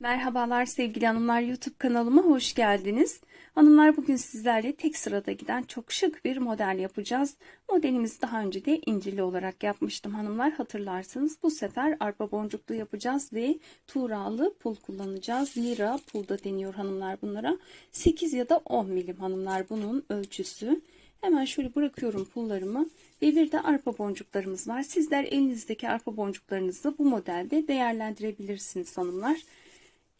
Merhabalar sevgili hanımlar YouTube kanalıma hoş geldiniz. Hanımlar bugün sizlerle tek sırada giden çok şık bir model yapacağız. Modelimizi daha önce de incili olarak yapmıştım hanımlar hatırlarsınız. Bu sefer arpa boncuklu yapacağız ve tuğralı pul kullanacağız. Lira pul da deniyor hanımlar bunlara. 8 ya da 10 milim hanımlar bunun ölçüsü. Hemen şöyle bırakıyorum pullarımı ve bir de arpa boncuklarımız var. Sizler elinizdeki arpa boncuklarınızı bu modelde değerlendirebilirsiniz hanımlar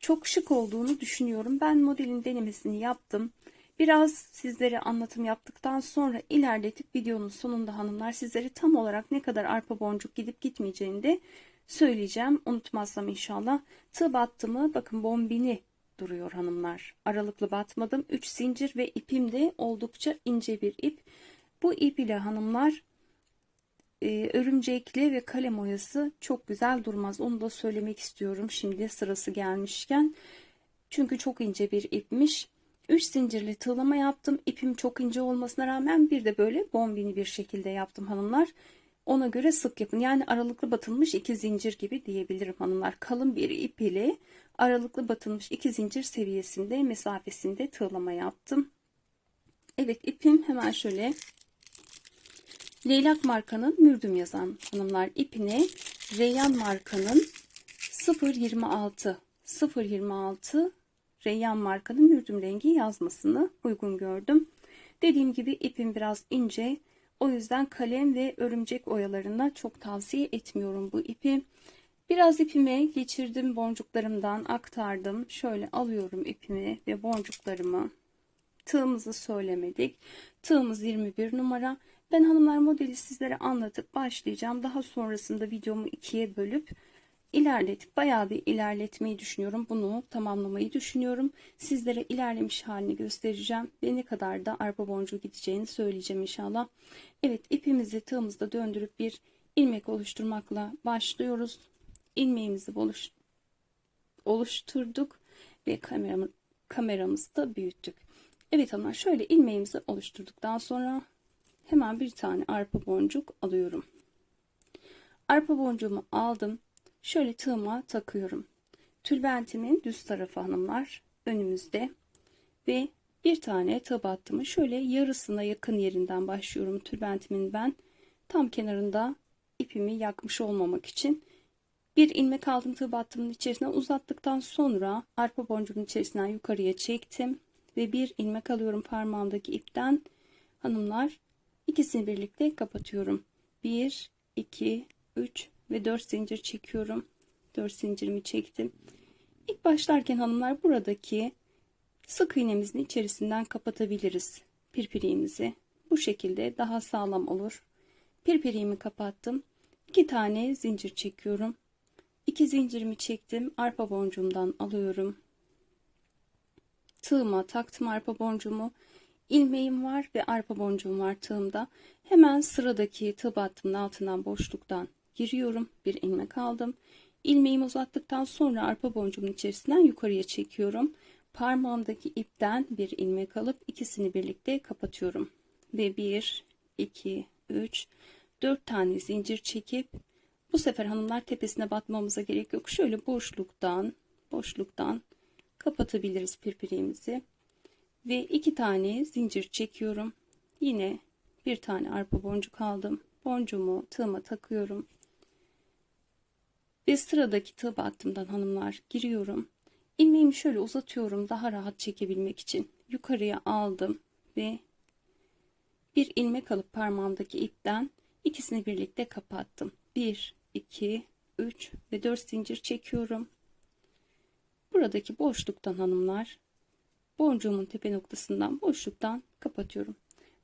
çok şık olduğunu düşünüyorum. Ben modelin denemesini yaptım. Biraz sizlere anlatım yaptıktan sonra ilerletip videonun sonunda hanımlar sizlere tam olarak ne kadar arpa boncuk gidip gitmeyeceğini de söyleyeceğim. Unutmazsam inşallah. Tığ battımı bakın bombini duruyor hanımlar. Aralıklı batmadım. 3 zincir ve ipim de oldukça ince bir ip. Bu ip ile hanımlar e, örümcekli ve kalem oyası çok güzel durmaz. Onu da söylemek istiyorum şimdi sırası gelmişken. Çünkü çok ince bir ipmiş. 3 zincirli tığlama yaptım. İpim çok ince olmasına rağmen bir de böyle bombini bir şekilde yaptım hanımlar. Ona göre sık yapın. Yani aralıklı batılmış iki zincir gibi diyebilirim hanımlar. Kalın bir ip ile aralıklı batılmış iki zincir seviyesinde mesafesinde tığlama yaptım. Evet ipim hemen şöyle Leylak markanın mürdüm yazan hanımlar ipine Reyyan markanın 026 026 Reyyan markanın mürdüm rengi yazmasını uygun gördüm. Dediğim gibi ipim biraz ince. O yüzden kalem ve örümcek oyalarına çok tavsiye etmiyorum bu ipi. Biraz ipime geçirdim boncuklarımdan aktardım. Şöyle alıyorum ipimi ve boncuklarımı. Tığımızı söylemedik. Tığımız 21 numara. Ben hanımlar modeli sizlere anlatıp başlayacağım. Daha sonrasında videomu ikiye bölüp ilerletip bayağı bir ilerletmeyi düşünüyorum. Bunu tamamlamayı düşünüyorum. Sizlere ilerlemiş halini göstereceğim. Ve ne kadar da arpa boncuğu gideceğini söyleyeceğim inşallah. Evet ipimizi tığımızda döndürüp bir ilmek oluşturmakla başlıyoruz. İlmeğimizi oluşturduk ve kameramı, kameramızı da büyüttük. Evet hanımlar şöyle ilmeğimizi oluşturduktan sonra hemen bir tane arpa boncuk alıyorum. Arpa boncuğumu aldım. Şöyle tığıma takıyorum. Tülbentimin düz tarafı hanımlar önümüzde. Ve bir tane tığ battımı şöyle yarısına yakın yerinden başlıyorum tülbentimin ben. Tam kenarında ipimi yakmış olmamak için. Bir ilmek aldım tığ battımın içerisine. Uzattıktan sonra arpa boncuğun içerisinden yukarıya çektim. Ve bir ilmek alıyorum parmağımdaki ipten. Hanımlar İkisini birlikte kapatıyorum. 1, 2, 3 ve 4 zincir çekiyorum. 4 zincirimi çektim. İlk başlarken hanımlar buradaki sık iğnemizin içerisinden kapatabiliriz pirpiriğimizi. Bu şekilde daha sağlam olur. Pirpiriğimi kapattım. 2 tane zincir çekiyorum. 2 zincirimi çektim. Arpa boncuğumdan alıyorum. Tığıma taktım arpa boncuğumu ilmeğim var ve arpa boncuğum var tığımda. Hemen sıradaki tığ battımın altından boşluktan giriyorum. Bir ilmek aldım. İlmeğimi uzattıktan sonra arpa boncuğumun içerisinden yukarıya çekiyorum. Parmağımdaki ipten bir ilmek alıp ikisini birlikte kapatıyorum. Ve 1, 2, 3, 4 tane zincir çekip bu sefer hanımlar tepesine batmamıza gerek yok. Şöyle boşluktan boşluktan kapatabiliriz pirpirimizi ve iki tane zincir çekiyorum. Yine bir tane arpa boncuk aldım. Boncuğumu tığıma takıyorum. Ve sıradaki tığ battımdan hanımlar giriyorum. İlmeğimi şöyle uzatıyorum daha rahat çekebilmek için. Yukarıya aldım ve bir ilmek alıp parmağımdaki ipten ikisini birlikte kapattım. 1, 2, 3 ve 4 zincir çekiyorum. Buradaki boşluktan hanımlar boncuğumun tepe noktasından boşluktan kapatıyorum.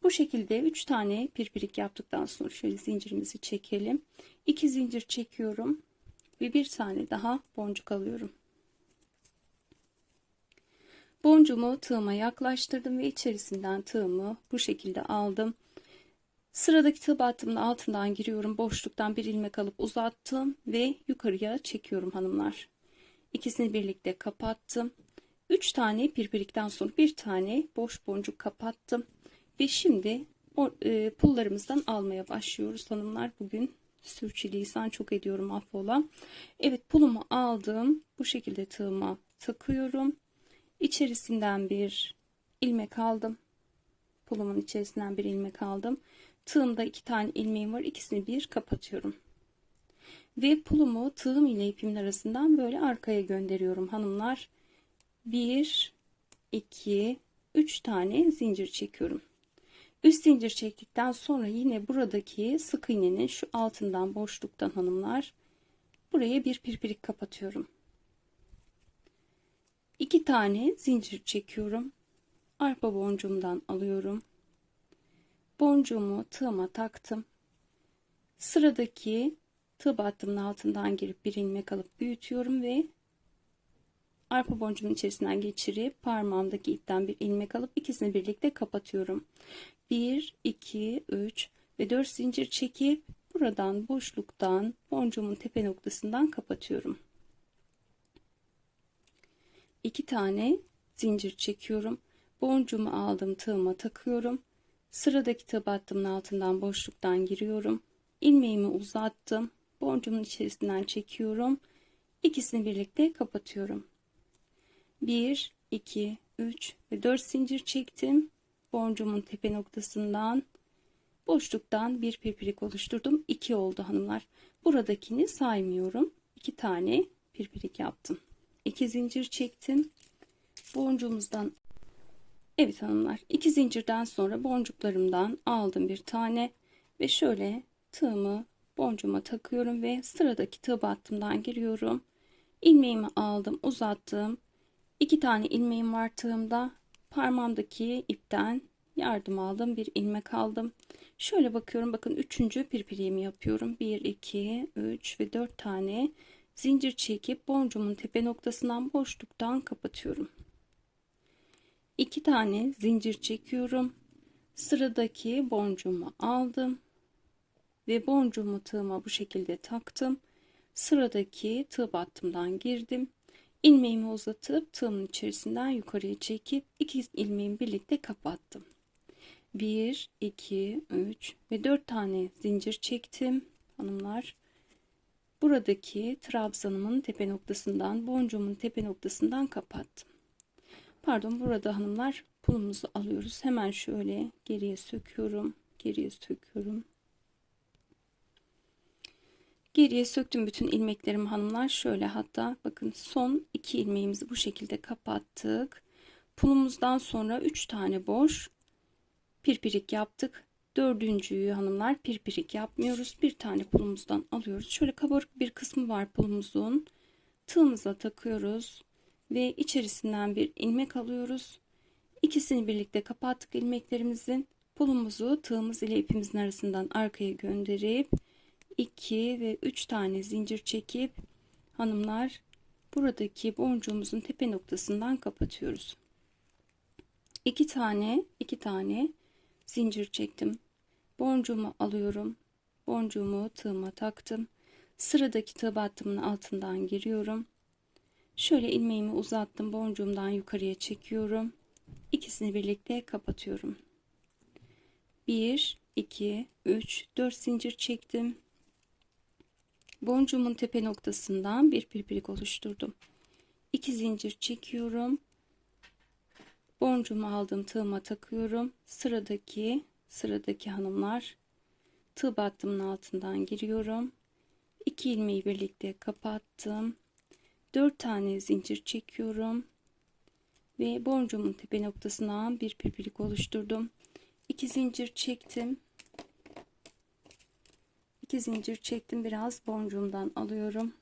Bu şekilde 3 tane pirpirik yaptıktan sonra şöyle zincirimizi çekelim. 2 zincir çekiyorum ve bir tane daha boncuk alıyorum. Boncuğumu tığıma yaklaştırdım ve içerisinden tığımı bu şekilde aldım. Sıradaki tığ battımın altından giriyorum. Boşluktan bir ilmek alıp uzattım ve yukarıya çekiyorum hanımlar. İkisini birlikte kapattım. 3 tane pirpirikten sonra bir tane boş boncuk kapattım. Ve şimdi o, e, pullarımızdan almaya başlıyoruz hanımlar. Bugün sürçülisan çok ediyorum affola. Evet pulumu aldım. Bu şekilde tığıma takıyorum. İçerisinden bir ilmek aldım. Pulumun içerisinden bir ilmek aldım. Tığımda iki tane ilmeğim var. İkisini bir kapatıyorum. Ve pulumu tığım ile ipimin arasından böyle arkaya gönderiyorum hanımlar. 1 2 3 tane zincir çekiyorum. Üst zincir çektikten sonra yine buradaki sık iğnenin şu altından boşluktan hanımlar buraya bir pirpirik kapatıyorum. 2 tane zincir çekiyorum. Arpa boncuğumdan alıyorum. Boncuğumu tığıma taktım. Sıradaki tığ battımın altından girip bir ilmek alıp büyütüyorum ve arpa boncuğumun içerisinden geçirip parmağımdaki ipten bir ilmek alıp ikisini birlikte kapatıyorum. 1, 2, 3 ve 4 zincir çekip buradan boşluktan boncuğumun tepe noktasından kapatıyorum. 2 tane zincir çekiyorum. Boncuğumu aldım tığıma takıyorum. Sıradaki tığ battımın altından boşluktan giriyorum. ilmeğimi uzattım. Boncuğumun içerisinden çekiyorum. İkisini birlikte kapatıyorum. 1, 2, 3 ve 4 zincir çektim. Boncuğumun tepe noktasından boşluktan bir pirpirik oluşturdum. 2 oldu hanımlar. Buradakini saymıyorum. 2 tane pirpirik yaptım. 2 zincir çektim. Boncuğumuzdan Evet hanımlar 2 zincirden sonra boncuklarımdan aldım bir tane ve şöyle tığımı boncuğuma takıyorum ve sıradaki tığ battımdan giriyorum. ilmeğimi aldım uzattım. 2 tane ilmeğim var tığımda. Parmağımdaki ipten yardım aldım. Bir ilmek aldım. Şöyle bakıyorum. Bakın üçüncü pirpiriğimi yapıyorum. 1, 2, 3 ve 4 tane zincir çekip boncuğumun tepe noktasından boşluktan kapatıyorum. 2 tane zincir çekiyorum. Sıradaki boncuğumu aldım ve boncuğumu tığıma bu şekilde taktım. Sıradaki tığ battımdan girdim ilmeğimi uzatıp tığımın içerisinden yukarıya çekip iki ilmeğimi birlikte kapattım. 1 2 3 ve 4 tane zincir çektim hanımlar. Buradaki trabzanımın tepe noktasından, boncuğumun tepe noktasından kapattım. Pardon burada hanımlar pulumuzu alıyoruz. Hemen şöyle geriye söküyorum. Geriye söküyorum. Geriye söktüm bütün ilmeklerimi hanımlar. Şöyle hatta bakın son iki ilmeğimizi bu şekilde kapattık. Pulumuzdan sonra 3 tane boş pirpirik yaptık. Dördüncüyü hanımlar pirpirik yapmıyoruz. Bir tane pulumuzdan alıyoruz. Şöyle kabarık bir kısmı var pulumuzun. Tığımıza takıyoruz ve içerisinden bir ilmek alıyoruz. İkisini birlikte kapattık ilmeklerimizin. Pulumuzu tığımız ile ipimizin arasından arkaya gönderip 2 ve 3 tane zincir çekip hanımlar buradaki boncuğumuzun tepe noktasından kapatıyoruz. 2 tane 2 tane zincir çektim. Boncuğumu alıyorum. Boncuğumu tığıma taktım. Sıradaki tığ battımın altından giriyorum. Şöyle ilmeğimi uzattım. Boncuğumdan yukarıya çekiyorum. İkisini birlikte kapatıyorum. 1 2 3 4 zincir çektim boncuğumun tepe noktasından bir pirpirik oluşturdum. 2 zincir çekiyorum. Boncuğumu aldım tığıma takıyorum. Sıradaki sıradaki hanımlar tığ battımın altından giriyorum. 2 ilmeği birlikte kapattım. 4 tane zincir çekiyorum. Ve boncuğumun tepe noktasından bir pirpirik oluşturdum. 2 zincir çektim. 2 zincir çektim biraz boncuğumdan alıyorum.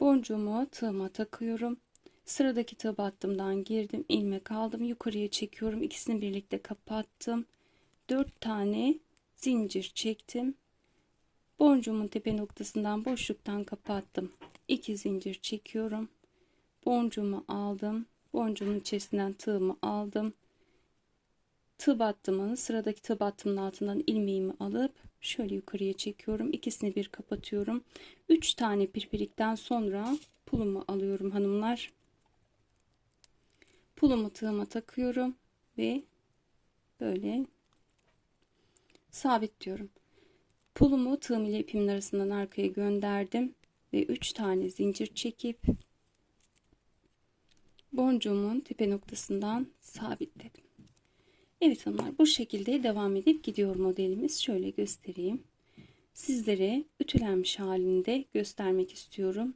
Boncuğumu tığıma takıyorum. Sıradaki tığ battımdan girdim ilmek aldım yukarıya çekiyorum. İkisini birlikte kapattım. 4 tane zincir çektim. Boncuğumun tepe noktasından boşluktan kapattım. 2 zincir çekiyorum. Boncuğumu aldım. Boncuğumun içerisinden tığımı aldım tığ battımın sıradaki tığ battımın altından ilmeğimi alıp şöyle yukarıya çekiyorum. İkisini bir kapatıyorum. 3 tane pirpirikten sonra pulumu alıyorum hanımlar. Pulumu tığıma takıyorum ve böyle sabit diyorum pulumu tığım ile ipimin arasından arkaya gönderdim ve 3 tane zincir çekip boncuğumun tepe noktasından sabitledim. Evet hanımlar bu şekilde devam edip gidiyor modelimiz. Şöyle göstereyim. Sizlere ütülenmiş halinde göstermek istiyorum.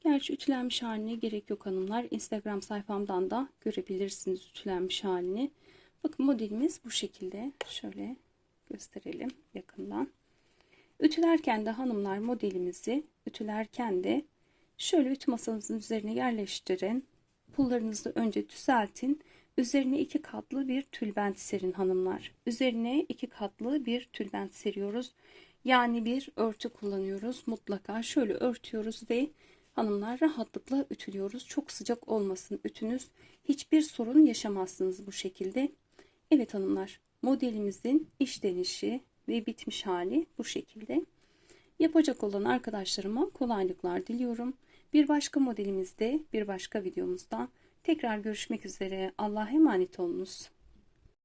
Gerçi ütülenmiş haline gerek yok hanımlar. Instagram sayfamdan da görebilirsiniz ütülenmiş halini. Bakın modelimiz bu şekilde. Şöyle gösterelim yakından. Ütülerken de hanımlar modelimizi ütülerken de şöyle ütü masanızın üzerine yerleştirin. Pullarınızı önce düzeltin. Üzerine iki katlı bir tülbent serin hanımlar. Üzerine iki katlı bir tülbent seriyoruz. Yani bir örtü kullanıyoruz. Mutlaka şöyle örtüyoruz ve hanımlar rahatlıkla ütülüyoruz. Çok sıcak olmasın ütünüz. Hiçbir sorun yaşamazsınız bu şekilde. Evet hanımlar modelimizin işlenişi ve bitmiş hali bu şekilde. Yapacak olan arkadaşlarıma kolaylıklar diliyorum. Bir başka modelimizde, bir başka videomuzda tekrar görüşmek üzere. Allah'a emanet olunuz.